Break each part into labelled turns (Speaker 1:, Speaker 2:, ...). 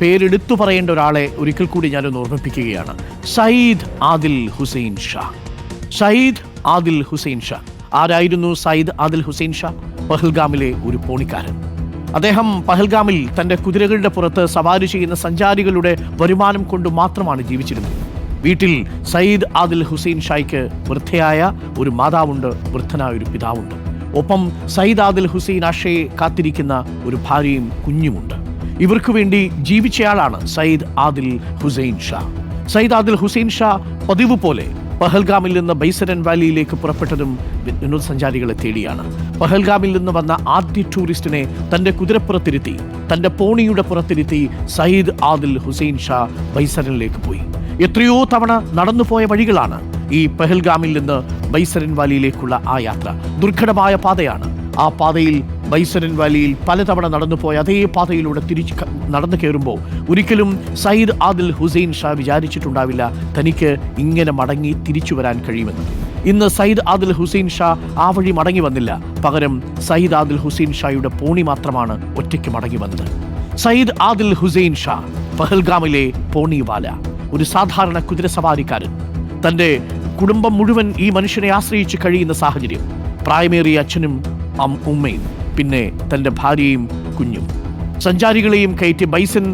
Speaker 1: പേരെടുത്തു പറയേണ്ട ഒരാളെ ഒരിക്കൽ കൂടി ഞാനൊന്ന് ഓർമ്മിപ്പിക്കുകയാണ്. സയ്യിദ് ആദിൽ ഹുസൈൻ ഷാ. സയ്യിദ് ആദിൽ ഹുസൈൻ ഷാ. ആരായിരുന്നു സയ്യിദ് ആദിൽ ഹുസൈൻ ഷാ? പഹൽഗാമിലെ ഒരു പോണിക്കാരൻ. അദ്ദേഹം പഹൽഗാമിൽ തന്റെ കുതിരകളുടെ പുറത്ത് സവാരി ചെയ്യുന്ന സഞ്ചാരികളുടെ വരുമാനം കൊണ്ട് മാത്രമാണ് ജീവിച്ചിരുന്നത്. വീട്ടിൽ സയ്യിദ് ആദിൽ ഹുസൈൻ ഷായ്ക്ക് വൃദ്ധയായ ഒരു മാതാവുണ്ട് വൃദ്ധനായ ഒരു പിതാവുണ്ട്. ഒപ്പം സയ്യിദ് ആദിൽ ഹുസൈൻ ആഷയെ കാത്തിരിക്കുന്ന ഒരു ഭാര്യയും കുഞ്ഞുമുണ്ട്. ഇവർക്ക് വേണ്ടി ജീവിച്ചയാളാണ് സയ്യിദ് ആദിൽ ഹുസൈൻ ഷാ. സയ്യിദ് ആദിൽ ഹുസൈൻ ഷാ പതിവ് പോലെ പഹൽഗാമിൽ നിന്ന് ബൈസരൻ വാലിയിലേക്ക് പുറപ്പെട്ടതും വിനോദസഞ്ചാരികളെ തേടിയാണ്. പഹൽഗാമിൽ നിന്ന് വന്ന ആദ്യ ടൂറിസ്റ്റിനെ തന്റെ കുതിരപ്പുറത്തിരുത്തി തന്റെ പോണിയുടെ പുറത്തിരുത്തി സയ്യിദ് ആദിൽ ഹുസൈൻ ഷാ ബൈസരനിലേക്ക് പോയി. എത്രയോ തവണ നടന്നുപോയ വഴികളാണ് ഈ പെഹൽഗാമിൽ നിന്ന് ബൈസരൻ വാലിയിലേക്കുള്ള ആ യാത്ര. ദുർഘടമായ പാതയാണ്. ആ പാതയിൽ ബൈസരൻ വാലിയിൽ പലതവണ നടന്നുപോയ അതേ പാതയിലൂടെ തിരിച്ച് നടന്നു കയറുമ്പോൾ ഒരിക്കലും സയ്യിദ് ആദിൽ ഹുസൈൻ ഷാ വിചാരിച്ചിട്ടുണ്ടാവില്ല തനിക്ക് ഇങ്ങനെ മടങ്ങി തിരിച്ചു വരാൻ കഴിയുമെന്ന്. ഇന്ന് സയ്യിദ് ആദിൽ ഹുസൈൻ ഷാ ആ വഴി മടങ്ങി വന്നില്ല. പകരം സയ്യിദ് ആദിൽ ഹുസൈൻ ഷായുടെ പോണി മാത്രമാണ് ഒറ്റയ്ക്ക് മടങ്ങി വന്നത്. സയ്യിദ് ആദിൽ ഹുസൈൻ ഷാ പഹൽഗാമിലെ പോണിവാല ഒരു സാധാരണ കുതിരസവാരിക്കാരൻ തന്റെ കുടുംബം മുഴുവൻ ഈ മനുഷ്യനെ ആശ്രയിച്ച് കഴിയുന്ന സാഹചര്യം. പ്രായമേറിയ അച്ഛനും ഉമ്മയും. പിന്നെ തന്റെ ഭാര്യയും കുഞ്ഞും. സഞ്ചാരികളെയും കയറ്റി ബൈസൻ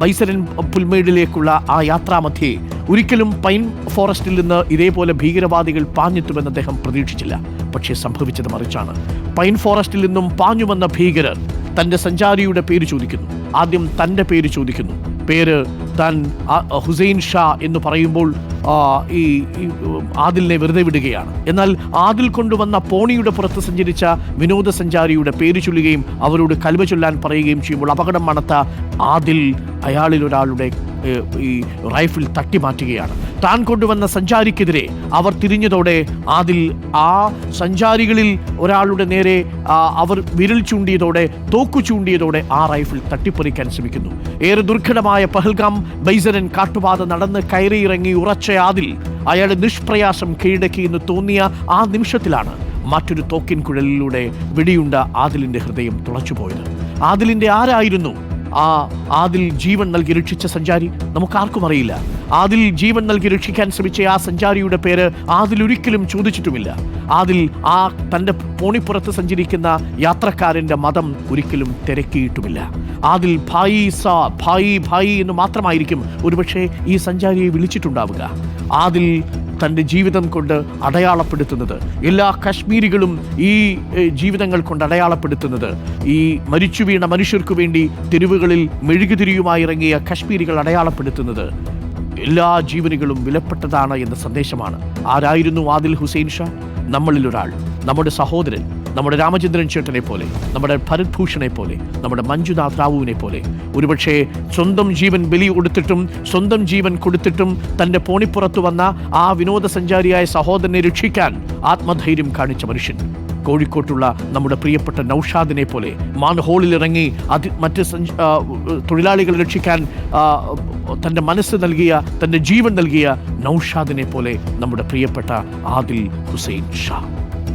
Speaker 1: ബൈസരൻ പുൽമേടിലേക്കുള്ള ആ യാത്രാമധ്യേ ഒരിക്കലും പൈൻ ഫോറസ്റ്റിൽ നിന്ന് ഇതേപോലെ ഭീകരവാദികൾ പാഞ്ഞെത്തുമെന്ന് അദ്ദേഹം പ്രതീക്ഷിച്ചില്ല. പക്ഷേ സംഭവിച്ചത് മറിച്ചാണ്. പൈൻ ഫോറസ്റ്റിൽ നിന്നും പാഞ്ഞു വന്ന ഭീകരർ തന്റെ സഞ്ചാരിയുടെ പേര് ചോദിക്കുന്നു. ആദ്യം തന്റെ പേര് ചോദിക്കുന്നു. പേര് താൻ ഹുസൈൻ ഷാ എന്ന് പറയുമ്പോൾ ഈ ആദിലിനെ വെറുതെ വിടുകയാണ്. എന്നാൽ ആദിൽ കൊണ്ടുവന്ന പോണിയുടെ പുറത്ത് സഞ്ചരിച്ച വിനോദസഞ്ചാരിയുടെ പേര് ചൊല്ലുകയും അവരോട് കൽവ ചൊല്ലാൻ പറയുകയും ചെയ്യുമ്പോൾ അപകടം മണത്ത ആദിൽ അയാളിൽ ഒരാളുടെ ഈ റൈഫിൾ തട്ടിമാറ്റുകയാണ്. താൻ കൊണ്ടുവന്ന സഞ്ചാരിക്കെതിരെ അവർ തിരിഞ്ഞതോടെ അതിൽ ആ സഞ്ചാരികളിൽ ഒരാളുടെ നേരെ അവർ വിരൽ ചൂണ്ടിയതോടെ തോക്കു ചൂണ്ടിയതോടെ ആ റൈഫിൾ തട്ടിപ്പറിക്കാൻ ശ്രമിക്കുന്നു. ഏറെ ദുർഘടമായ പഹൽഗാം ബൈസരൻ കാട്ടുപാത നടന്ന് കയറിയിറങ്ങി ഉറച്ച അതിൽ അയാൾ നിഷ്പ്രയാസം കീഴടക്കി എന്ന് തോന്നിയ ആ നിമിഷത്തിലാണ് മറ്റൊരു തോക്കിൻ കുഴലിലൂടെ വെടിയുണ്ട ആദിലിന്റെ ഹൃദയം തുളച്ചുപോയത്. ആദിലിന്റെ ആരായിരുന്നു? ആ ആദിൽ ജീവൻ നൽകി രക്ഷിച്ച സഞ്ചാരി നമുക്കാർക്കും അറിയില്ല. ആദിൽ ജീവൻ നൽകി രക്ഷിക്കാൻ ശ്രമിച്ച ആ സഞ്ചാരിയുടെ പേര് ആദിൽ ഒരിക്കലും ചോദിച്ചിട്ടുമില്ല. ആദിൽ ആ തന്റെ പോണിപ്പുറത്ത് സഞ്ചരിക്കുന്ന യാത്രക്കാരന്റെ മതം ഒരിക്കലും തിരക്കിയിട്ടുമില്ല. ആദിൽ ഭായി സ ഭായി ഭായി എന്ന് മാത്രമായിരിക്കും ഒരുപക്ഷെ ഈ സഞ്ചാരിയെ വിളിച്ചിട്ടുണ്ടാവുക. ആദിൽ തന്റെ ജീവിതം കൊണ്ട് അടയാളപ്പെടുത്തുന്നത്. എല്ലാ കശ്മീരികളും ഈ ജീവിതങ്ങൾ കൊണ്ട് അടയാളപ്പെടുത്തുന്നത്. ഈ മരിച്ചു വീണ മനുഷ്യർക്കു വേണ്ടി തെരുവുകളിൽ മെഴുകുതിരിയുമായി ഇറങ്ങിയ കശ്മീരികൾ അടയാളപ്പെടുത്തുന്നത്. എല്ലാ ജീവനുകളും വിലപ്പെട്ടതാണ് എന്ന സന്ദേശമാണ്. ആരായിരുന്നു ആദിൽ ഹുസൈൻ ഷാ? നമ്മളിലൊരാൾ നമ്മുടെ സഹോദരൻ. നമ്മുടെ രാമചന്ദ്രൻ ചേട്ടനെ പോലെ നമ്മുടെ ഭരത് ഭൂഷണെ പോലെ നമ്മുടെ മഞ്ജുനാഥ് റാവുവിനെ പോലെ ഒരുപക്ഷെ സ്വന്തം ജീവൻ ബലി കൊടുത്തിട്ടും സ്വന്തം ജീവൻ കൊടുത്തിട്ടും തന്റെ പോണിപ്പുറത്ത് വന്ന ആ വിനോദസഞ്ചാരിയായ സഹോദരനെ രക്ഷിക്കാൻ ആത്മധൈര്യം കാണിച്ച മനുഷ്യൻ. കോഴിക്കോട്ടുള്ള നമ്മുടെ പ്രിയപ്പെട്ട നൌഷാദിനെ പോലെ മാൻഹോളിൽ ഇറങ്ങി അത് മറ്റ് തൊഴിലാളികളെ രക്ഷിക്കാൻ തന്റെ മനസ്സ് നൽകിയ തന്റെ ജീവൻ നൽകിയ നൌഷാദിനെ പോലെ നമ്മുടെ പ്രിയപ്പെട്ട ആദിൽ ഹുസൈൻ ഷാ.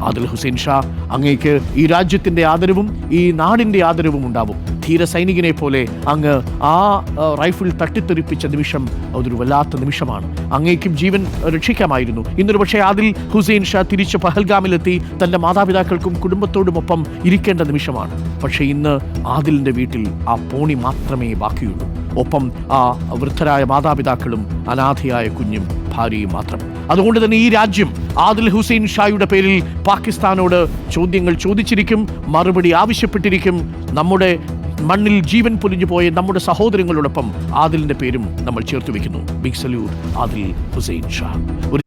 Speaker 1: ആദിൽ ഹുസൈൻ ഷാ അങ്ങേക്ക് ഈ രാജ്യത്തിന്റെ ആദരവും ഈ നാടിന്റെ ആദരവും ഉണ്ടാവും. ധീര സൈനികനെ പോലെ അങ്ങ് ആ റൈഫിൾ തട്ടിത്തെറിപ്പിച്ച നിമിഷം അതൊരു വല്ലാത്ത നിമിഷമാണ്. അങ്ങേക്കും ജീവൻ രക്ഷിക്കാമായിരുന്നു. ഇന്നൊരു പക്ഷേ ആദിൽ ഹുസൈൻ ഷാ തിരിച്ച് പഹൽഗാമിലെത്തി തന്റെ മാതാപിതാക്കൾക്കും കുടുംബത്തോടുമൊപ്പം ഇരിക്കേണ്ട നിമിഷമാണ്. പക്ഷേ ഇന്ന് ആദിലിന്റെ വീട്ടിൽ ആ പോണി മാത്രമേ ബാക്കിയുള്ളൂ. ഒപ്പം ആ വൃദ്ധരായ മാതാപിതാക്കളും അനാഥയായ കുഞ്ഞും ഭാര്യയും മാത്രം. അതുകൊണ്ട് തന്നെ ഈ രാജ്യം ആദിൽ ഹുസൈൻ ഷായുടെ പേരിൽ പാകിസ്ഥാനോട് ചോദ്യങ്ങൾ ചോദിച്ചിരിക്കും മറുപടി ആവശ്യപ്പെട്ടിരിക്കും. നമ്മുടെ മണ്ണിൽ ജീവൻ പൊലിഞ്ഞു പോയ നമ്മുടെ സഹോദരങ്ങളോടൊപ്പം ആദിലിന്റെ പേരും നമ്മൾ ചേർത്ത് വെക്കുന്നു ബിഗ് സല്യൂട്ട് ആദിൽ ഹുസൈൻ ഷാ. ഒരു